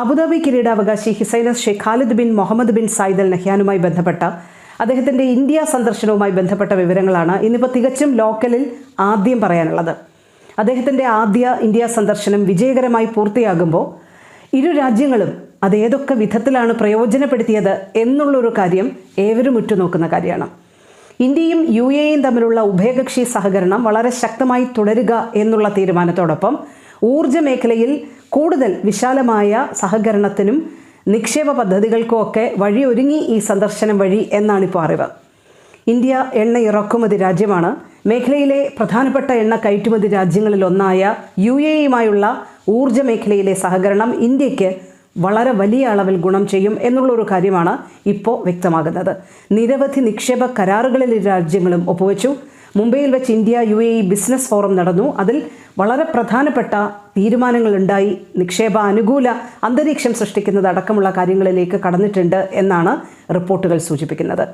Abu Dhabi കിരീടാവകാശി his highness Sheikh Khalid bin Muhammad bin Zayed Al നഹ്യാനുമായി ബന്ധപ്പെട്ട അദ്ദേഹത്തിന്റെ ഇന്ത്യ സന്ദർശനവുമായി ബന്ധപ്പെട്ട വിവരങ്ങളാണ് ഇന്നിപ്പോൾ തികച്ചും ലോക്കലിൽ ആദ്യം പറയാനുള്ളത്. അദ്ദേഹത്തിന്റെ ആദ്യ ഇന്ത്യ സന്ദർശനം വിജയകരമായി പൂർത്തിയാകുമ്പോൾ ഇരു രാജ്യങ്ങളും അത് ഏതൊക്കെ വിധത്തിലാണ് പ്രയോജനപ്പെടുത്തിയത് എന്നുള്ളൊരു കാര്യം ഏവരും ഉറ്റുനോക്കുന്ന കാര്യമാണ്. ഇന്ത്യയും യു എയും തമ്മിലുള്ള ഉഭയകക്ഷി സഹകരണം വളരെ ശക്തമായി തുടരുക എന്നുള്ള തീരുമാനത്തോടൊപ്പം ഊർജ മേഖലയിൽ കൂടുതൽ വിശാലമായ സഹകരണത്തിനും നിക്ഷേപ പദ്ധതികൾക്കും ഒക്കെ വഴിയൊരുങ്ങി ഈ സന്ദർശനം വഴി എന്നാണിപ്പോൾ അറിവ്. ഇന്ത്യ എണ്ണ ഇറക്കുമതി രാജ്യമാണ്. മേഖലയിലെ പ്രധാനപ്പെട്ട എണ്ണ കയറ്റുമതി രാജ്യങ്ങളിലൊന്നായ യു എ യുമായുള്ള ഊർജ മേഖലയിലെ സഹകരണം ഇന്ത്യയ്ക്ക് വളരെ വലിയ അളവിൽ ഗുണം ചെയ്യും എന്നുള്ളൊരു കാര്യമാണ് ഇപ്പോൾ വ്യക്തമാകുന്നത്. നിരവധി നിക്ഷേപ കരാറുകളിൽ രാജ്യങ്ങളും ഒപ്പുവെച്ചു. മുംബൈയിൽ വെച്ച് India U A E business forum നടന്നു. അതിൽ വളരെ പ്രധാനപ്പെട്ട തീരുമാനങ്ങളുണ്ടായി. നിക്ഷേപ അനുകൂല അന്തരീക്ഷം സൃഷ്ടിക്കുന്നത് അടക്കമുള്ള കാര്യങ്ങളിലേക്ക് കടന്നിട്ടുണ്ട് എന്നാണ് റിപ്പോർട്ടുകൾ സൂചിപ്പിക്കുന്നത്.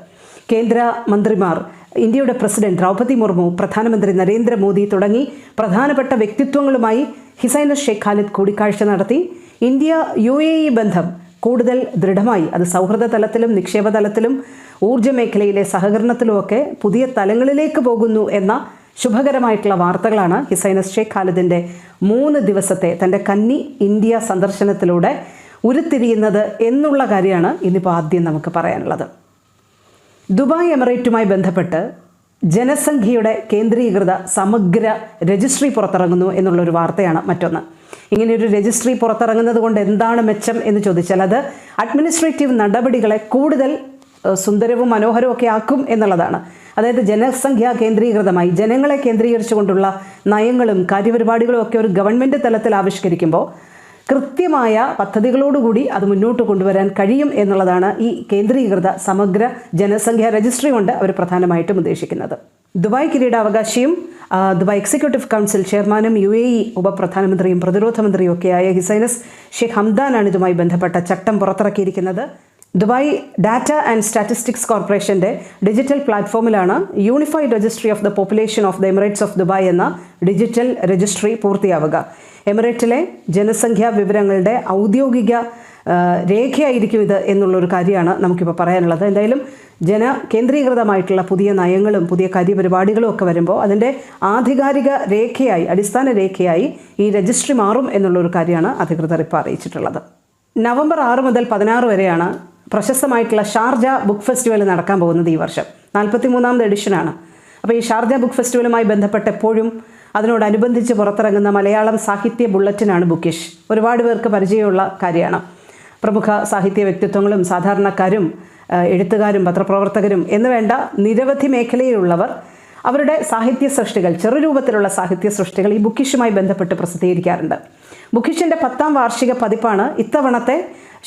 കേന്ദ്ര മന്ത്രിമാർ ഇന്ത്യയുടെ പ്രസിഡന്റ് ദ്രൗപതി മുർമു പ്രധാനമന്ത്രി നരേന്ദ്രമോദി തുടങ്ങി പ്രധാനപ്പെട്ട വ്യക്തിത്വങ്ങളുമായി ഹിസൈനസ് ഷെയ്ഖ് ഖാലിദ് കൂടിക്കാഴ്ച നടത്തി. ഇന്ത്യ യു എ ഇ ബന്ധം കൂടുതൽ ദൃഢമായി അത് സൗഹൃദ തലത്തിലും നിക്ഷേപ തലത്തിലും ഊർജ മേഖലയിലെ സഹകരണത്തിലുമൊക്കെ പുതിയ തലങ്ങളിലേക്ക് പോകുന്നു എന്ന ശുഭകരമായിട്ടുള്ള വാർത്തകളാണ് ഹിസൈനസ് ഷെയ്ഖ് ഖാലിദിന്റെ മൂന്ന് ദിവസത്തെ തന്റെ കന്നി ഇന്ത്യ സന്ദർശനത്തിലൂടെ ഉരുത്തിരിയുന്നത് എന്നുള്ള കാര്യമാണ് ഇന്നിപ്പോൾ ആദ്യം നമുക്ക് പറയാനുള്ളത്. ദുബായ് എമിറേറ്റുമായി ബന്ധപ്പെട്ട് ജനസംഖ്യയുടെ കേന്ദ്രീകൃത സമഗ്ര രജിസ്ട്രി പുറത്തിറങ്ങുന്നു എന്നുള്ളൊരു വാർത്തയാണ് മറ്റൊന്ന്. ഇങ്ങനെയൊരു രജിസ്ട്രി പുറത്തിറങ്ങുന്നത് കൊണ്ട് എന്താണ് മെച്ചം എന്ന് ചോദിച്ചാൽ അത് അഡ്മിനിസ്ട്രേറ്റീവ് നടപടികളെ കൂടുതൽ സുന്ദരവും മനോഹരവുമൊക്കെ ആക്കും എന്നുള്ളതാണ്. അതായത് ജനസംഖ്യ കേന്ദ്രീകൃതമായി ജനങ്ങളെ കേന്ദ്രീകരിച്ചുകൊണ്ടുള്ള നയങ്ങളും കാര്യപരിപാടികളും ഒക്കെ ഒരു ഗവൺമെന്റ് തലത്തിൽ ആവിഷ്കരിക്കുമ്പോൾ കൃത്യമായ പദ്ധതികളോടുകൂടി അത് മുന്നോട്ട് കൊണ്ടുവരാൻ കഴിയും എന്നുള്ളതാണ് ഈ കേന്ദ്രീകൃത സമഗ്ര ജനസംഖ്യാ രജിസ്ട്രി കൊണ്ട് അവർ പ്രധാനമായിട്ടും ഉദ്ദേശിക്കുന്നത്. ദുബായ് കിരീടാവകാശിയും ദുബായ് എക്സിക്യൂട്ടീവ് കൗൺസിൽ ചെയർമാനും യു എ ഇ ഉപപ്രധാനമന്ത്രിയും പ്രതിരോധ മന്ത്രിയും ഒക്കെയായ ഹിസൈനസ് ഷെയ്ഖ് ഹംദാനാണ് ഇതുമായി ബന്ധപ്പെട്ട ചട്ടം പുറത്തിറക്കിയിരിക്കുന്നത്. ദുബായ് ഡാറ്റ ആൻഡ് സ്റ്റാറ്റിസ്റ്റിക്സ് കോർപ്പറേഷന്റെ digital പ്ലാറ്റ്ഫോമിലാണ് unified registry of the population of the emirates of Dubai എന്ന ഡിജിറ്റൽ രജിസ്ട്രി പൂർത്തിയാവുക. എമിറേറ്റിലെ ജനസംഖ്യാ വിവരങ്ങളുടെ ഔദ്യോഗിക രേഖയായിരിക്കും ഇത് എന്നുള്ളൊരു കാര്യമാണ് നമുക്കിപ്പോൾ പറയാനുള്ളത്. എന്തായാലും ജന കേന്ദ്രീകൃതമായിട്ടുള്ള പുതിയ നയങ്ങളും പുതിയ കാര്യപരിപാടികളും ഒക്കെ വരുമ്പോൾ അതിന്റെ ആധികാരിക രേഖയായി അടിസ്ഥാന രേഖയായി ഈ രജിസ്ട്രി മാറും എന്നുള്ളൊരു കാര്യമാണ് അധികൃതർ ഇപ്പോൾ അറിയിച്ചിട്ടുള്ളത്. നവംബർ ആറ് മുതൽ പതിനാറ് വരെയാണ് പ്രശസ്തമായിട്ടുള്ള ഷാർജ ബുക്ക് ഫെസ്റ്റിവൽ നടക്കാൻ പോകുന്നത് ഈ വർഷം. നാൽപ്പത്തി മൂന്നാമത് എഡിഷനാണ്. അപ്പോൾ ഈ ഷാർജ ബുക്ക് ഫെസ്റ്റിവലുമായി ബന്ധപ്പെട്ട് എപ്പോഴും അതിനോടനുബന്ധിച്ച് പുറത്തിറങ്ങുന്ന മലയാളം സാഹിത്യ ബുള്ളറ്റിനാണ് ബുക്കിഷ് ഒരുപാട് പേർക്ക് പരിചയമുള്ള കാര്യമാണ്. പ്രമുഖ സാഹിത്യ വ്യക്തിത്വങ്ങളും സാധാരണക്കാരും എഴുത്തുകാരും പത്രപ്രവർത്തകരും എന്ന് വേണ്ട നിരവധി മേഖലയിലുള്ളവർ അവരുടെ സാഹിത്യ സൃഷ്ടികൾ ചെറുരൂപത്തിലുള്ള സാഹിത്യ സൃഷ്ടികൾ ഈ ബുക്കിഷുമായി ബന്ധപ്പെട്ട് പ്രസിദ്ധീകരിക്കാറുണ്ട്. ബുക്കിഷിന്റെ പത്താം വാർഷിക പതിപ്പാണ് ഇത്തവണത്തെ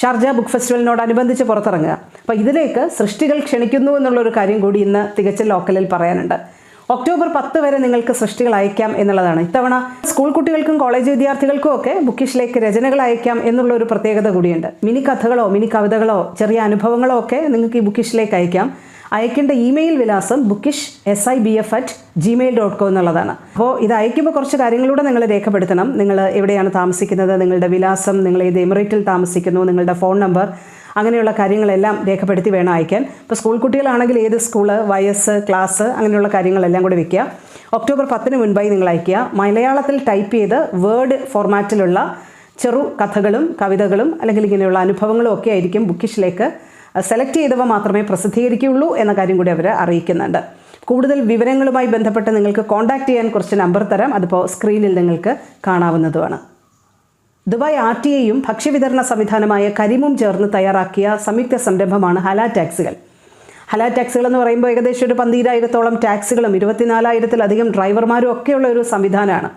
ഷാർജ ബുക്ക് ഫെസ്റ്റിവലിനോടനുബന്ധിച്ച് പുറത്തിറങ്ങുക. അപ്പോൾ ഇതിലേക്ക് സൃഷ്ടികൾ ക്ഷണിക്കുന്നു എന്നുള്ളൊരു കാര്യം കൂടി ഇന്ന് തികച്ച ലോക്കലിൽ പറയാനുണ്ട്. ഒക്ടോബർ പത്ത് വരെ നിങ്ങൾക്ക് സൃഷ്ടികൾ അയക്കാം എന്നുള്ളതാണ്. ഇത്തവണ സ്കൂൾ കുട്ടികൾക്കും കോളേജ് വിദ്യാർത്ഥികൾക്കും ഒക്കെ ബുക്കിഷിലേക്ക് രചനകൾ അയക്കാം എന്നുള്ള ഒരു പ്രത്യേകത കൂടിയുണ്ട്. മിനി കഥകളോ മിനി കവിതകളോ ചെറിയ അനുഭവങ്ങളോ ഒക്കെ നിങ്ങൾക്ക് ഈ ബുക്കിഷിലേക്ക് അയക്കാം. അയക്കേണ്ട ഇമെയിൽ വിലാസം bookish S I B F at Gmail dot com എന്നുള്ളതാണ്. അപ്പോൾ ഇത് അയക്കുമ്പോൾ കുറച്ച് കാര്യങ്ങളൂടെ നിങ്ങൾ രേഖപ്പെടുത്തണം. നിങ്ങൾ എവിടെയാണ് താമസിക്കുന്നത് നിങ്ങളുടെ വിലാസം നിങ്ങൾ ഏത് എമിറേറ്റിൽ താമസിക്കുന്നു നിങ്ങളുടെ ഫോൺ നമ്പർ അങ്ങനെയുള്ള കാര്യങ്ങളെല്ലാം രേഖപ്പെടുത്തി വേണം അയക്കാൻ. ഇപ്പോൾ സ്കൂൾ കുട്ടികളാണെങ്കിൽ ഏത് സ്കൂൾ വയസ്സ് ക്ലാസ് അങ്ങനെയുള്ള കാര്യങ്ങളെല്ലാം കൂടി വെക്കുക. ഒക്ടോബർ പത്തിന് മുൻപായി നിങ്ങൾ അയക്കുക. മലയാളത്തിൽ ടൈപ്പ് ചെയ്ത് വേർഡ് ഫോർമാറ്റിലുള്ള ചെറു കഥകളും കവിതകളും അല്ലെങ്കിൽ ഇങ്ങനെയുള്ള അനുഭവങ്ങളും ഒക്കെ ആയിരിക്കും ബുക്കിഷിലേക്ക് സെലക്ട് ചെയ്തവ മാത്രമേ പ്രസിദ്ധീകരിക്കുകയുള്ളൂ എന്ന കാര്യം കൂടി അവർ അറിയിക്കുന്നുണ്ട്. കൂടുതൽ വിവരങ്ങളുമായി ബന്ധപ്പെട്ട് നിങ്ങൾക്ക് കോൺടാക്റ്റ് ചെയ്യാൻ കുറച്ച് നമ്പർ തരാം. അതിപ്പോൾ സ്ക്രീനിൽ നിങ്ങൾക്ക് കാണാവുന്നതുമാണ്. ദുബായ് ആർ ടി എയും ഭക്ഷ്യവിതരണ സംവിധാനമായ കരിമും ചേർന്ന് തയ്യാറാക്കിയ സംയുക്ത സംരംഭമാണ് ഹലാ ടാക്സികൾ. ഹലാ ടാക്സികൾ എന്ന് പറയുമ്പോൾ ഏകദേശം ഒരു പന്തിരായിരത്തോളം ടാക്സികളും ഇരുപത്തിനാലായിരത്തിലധികം ഡ്രൈവർമാരും ഒക്കെയുള്ള ഒരു സംവിധാനമാണ്.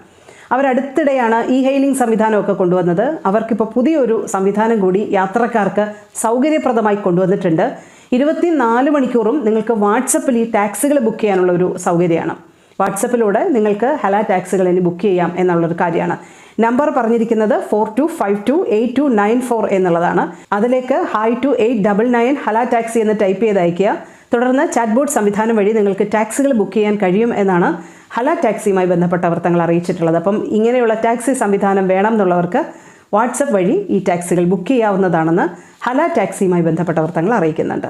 അവരടുത്തിടെയാണ് ഇ ഹെയിലിംഗ് സംവിധാനമൊക്കെ കൊണ്ടുവന്നത്. അവർക്കിപ്പോൾ പുതിയൊരു സംവിധാനം കൂടി യാത്രക്കാർക്ക് സൗകര്യപ്രദമായി കൊണ്ടുവന്നിട്ടുണ്ട്. ഇരുപത്തിനാല് മണിക്കൂറും നിങ്ങൾക്ക് വാട്സപ്പിൽ ഈ ടാക്സികൾ ബുക്ക് ചെയ്യാനുള്ള ഒരു സൗകര്യമാണ്. വാട്സപ്പിലൂടെ നിങ്ങൾക്ക് ഹല ടാക്സികൾ ഇനി ബുക്ക് ചെയ്യാം എന്നുള്ളൊരു കാര്യമാണ്. നമ്പർ പറഞ്ഞിരിക്കുന്നത് four two five two eight two nine four എന്നുള്ളതാണ്. അതിലേക്ക് hi two eight double nine Hala taxi എന്ന് ടൈപ്പ് ചെയ്ത് അയക്കുക തുടർന്ന് ചാറ്റ് ബോർഡ് സംവിധാനം വഴി നിങ്ങൾക്ക് ടാക്സികൾ ബുക്ക് ചെയ്യാൻ കഴിയും എന്നാണ് ഹല ടാക്സിയുമായി ബന്ധപ്പെട്ട വൃത്തങ്ങൾ അറിയിച്ചിട്ടുള്ളത്. അപ്പം ഇങ്ങനെയുള്ള ടാക്സി സംവിധാനം വേണം എന്നുള്ളവർക്ക് വാട്സപ്പ് വഴി ഈ ടാക്സികൾ ബുക്ക് ചെയ്യാവുന്നതാണെന്ന് ഹല ടാക്സിയുമായി ബന്ധപ്പെട്ട വൃത്തങ്ങൾ അറിയിക്കുന്നുണ്ട്.